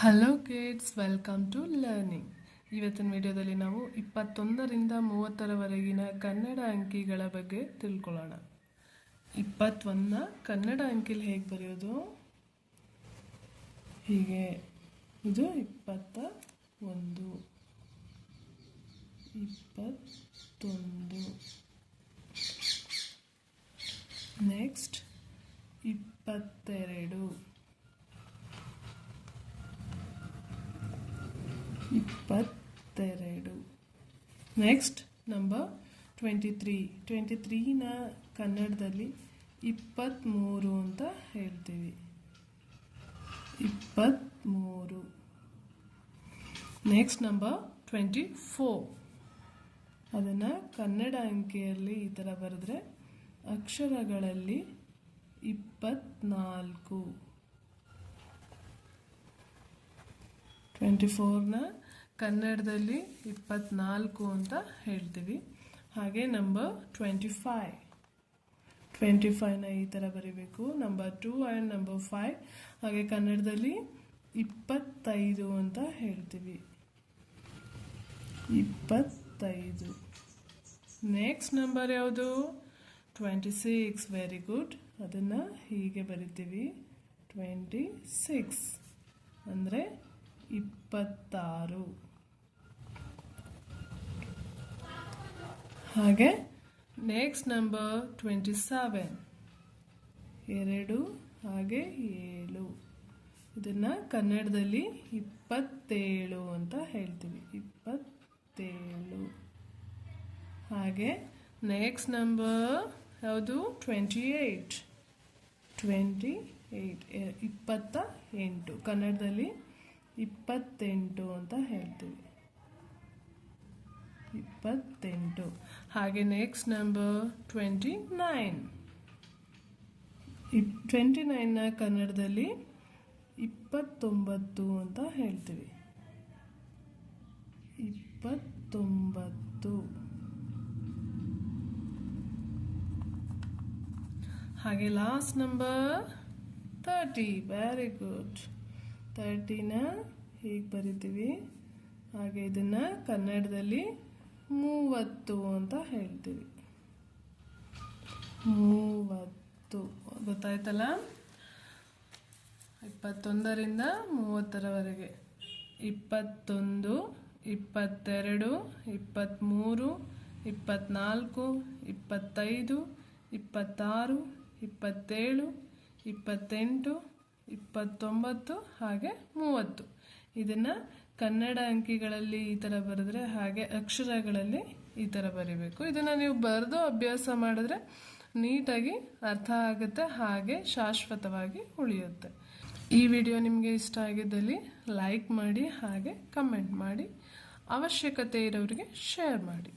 Hello kids welcome to learning ಇವತ್ತಿನ ವಿಡಿಯೋದಲ್ಲಿ ನಾವು ಇಪ್ಪತ್ತೊಂದರಿಂದ ಮೂವತ್ತರವರೆಗಿನ ಕನ್ನಡ ಅಂಕಿಗಳ ಬಗ್ಗೆ ತಿಳ್ಕೊಳ್ಳೋಣ. ಇಪ್ಪತ್ತೊಂದನ್ನ ಕನ್ನಡ ಅಂಕಿಲಿ ಹೇಗೆ ಬರೆಯೋದು? ಹೀಗೆ. ಇದು ಇಪ್ಪತ್ತ ಒಂದು ಇಪ್ಪತ್ತೊಂದು. ನೆಕ್ಸ್ಟ್ ಇಪ್ಪತ್ತೆರಡು. ಇಪ್ಪತ್ತೆರಡು. Next number twenty three twenty ತ್ರೀನ ಕನ್ನಡದಲ್ಲಿ ಇಪ್ಪತ್ತ್ಮೂರು ಅಂತ ಹೇಳ್ತೀವಿ. ಇಪ್ಪತ್ತ್ಮೂರು ನೆಕ್ಸ್ಟ್ ನಂಬರ್ ಟ್ವೆಂಟಿ ಫೋರ್ ಅದನ್ನು ಕನ್ನಡ ಅಂಕೆಯಲ್ಲಿ ಈ ಥರ ಬರೆದ್ರೆ ಅಕ್ಷರಗಳಲ್ಲಿ ಇಪ್ಪತ್ನಾಲ್ಕು. ಟ್ವೆಂಟಿ ಫೋರ್ನ ಕನ್ನಡದಲ್ಲಿ ಇಪ್ಪತ್ನಾಲ್ಕು ಅಂತ ಹೇಳ್ತೀವಿ. ಹಾಗೆ ನಂಬರ್ ಟ್ವೆಂಟಿ ಫೈವ್ ಟ್ವೆಂಟಿ ಫೈವ್ನ ಈ ಥರ ಬರೀಬೇಕು. Number two and number five ಹಾಗೆ ಕನ್ನಡದಲ್ಲಿ ಇಪ್ಪತ್ತೈದು ಅಂತ ಹೇಳ್ತೀವಿ. ಇಪ್ಪತ್ತೈದು. ನೆಕ್ಸ್ಟ್ ನಂಬರ್ ಯಾವುದು? ಟ್ವೆಂಟಿ ಸಿಕ್ಸ್ ವೆರಿ ಗುಡ್ ಅದನ್ನು ಹೀಗೆ ಬರಿತೀವಿ. ಟ್ವೆಂಟಿ ಸಿಕ್ಸ್ ಅಂದರೆ ಇಪ್ಪತ್ತಾರು. ಹಾಗೆ ನೆಕ್ಸ್ಟ್ ನಂಬರ್ ಟ್ವೆಂಟಿ ಸೆವೆನ್ ಎರಡು ಹಾಗೆ ಏಳು. ಇದನ್ನು ಕನ್ನಡದಲ್ಲಿ ಇಪ್ಪತ್ತೇಳು ಅಂತ ಹೇಳ್ತೀವಿ. ಇಪ್ಪತ್ತೇಳು. ಹಾಗೆ ನೆಕ್ಸ್ಟ್ ನಂಬರ್ ಯಾವುದು? ಟ್ವೆಂಟಿ ಏಯ್ಟ್ ಟ್ವೆಂಟಿ ಏಯ್ಟ್ ಇಪ್ಪತ್ತ ಎಂಟು. ಕನ್ನಡದಲ್ಲಿ ಇಪ್ಪತ್ತೆಂಟು ಅಂತ ಹೇಳ್ತೀವಿ. ಇಪ್ಪತ್ತೆಂಟು. ಹಾಗೆ next number twenty nine twenty ನೈನ್ನ ಕನ್ನಡದಲ್ಲಿ ಇಪ್ಪತ್ತೊಂಬತ್ತು ಅಂತ ಹೇಳ್ತೀವಿ. ಇಪ್ಪತ್ತೊಂಬತ್ತು. ಹಾಗೆ last number thirty very good ತರ್ಟಿನ ಹೀಗೆ ಬರಿತೀವಿ? ಹಾಗೆ ಇದನ್ನು ಕನ್ನಡದಲ್ಲಿ ಮೂವತ್ತು ಅಂತ ಹೇಳ್ತೀವಿ. ಮೂವತ್ತು, ಗೊತ್ತಾಯ್ತಲ್ಲ? ಇಪ್ಪತ್ತೊಂದರಿಂದ ಮೂವತ್ತರವರೆಗೆ. ಇಪ್ಪತ್ತೊಂದು, ಇಪ್ಪತ್ತೆರಡು ಇಪ್ಪತ್ತ್ಮೂರು ಇಪ್ಪತ್ತ್ನಾಲ್ಕು ಇಪ್ಪತ್ತೈದು, ಇಪ್ಪತ್ತಾರು, ಇಪ್ಪತ್ತೇಳು, ಇಪ್ಪತ್ತೆಂಟು, ಇಪ್ಪತ್ತೊಂಬತ್ತು, ಹಾಗೆ ಮೂವತ್ತು. ಇದನ್ನು ಕನ್ನಡ ಅಂಕಿಗಳಲ್ಲಿ ಈ ಥರ ಬರೆದ್ರೆ ಹಾಗೆ ಅಕ್ಷರಗಳಲ್ಲಿ ಈ ಥರ ಬರಿಬೇಕು. ಇದನ್ನು ನೀವು ಬರೆದು ಅಭ್ಯಾಸ ಮಾಡಿದ್ರೆ ನೀಟಾಗಿ ಅರ್ಥ ಆಗುತ್ತೆ, ಹಾಗೆ ಶಾಶ್ವತವಾಗಿ ಉಳಿಯುತ್ತೆ. ಈ ವಿಡಿಯೋ ನಿಮಗೆ ಇಷ್ಟ ಆಗಿದ್ದಲ್ಲಿ ಲೈಕ್ ಮಾಡಿ, ಹಾಗೆ ಕಮೆಂಟ್ ಮಾಡಿ, ಅವಶ್ಯಕತೆ ಇರೋರಿಗೆ ಶೇರ್ ಮಾಡಿ.